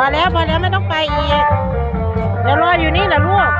พอแล้วพอแล้วไม่ต้องไปอีกเดี๋ยวรออยู่นี่แหละลูก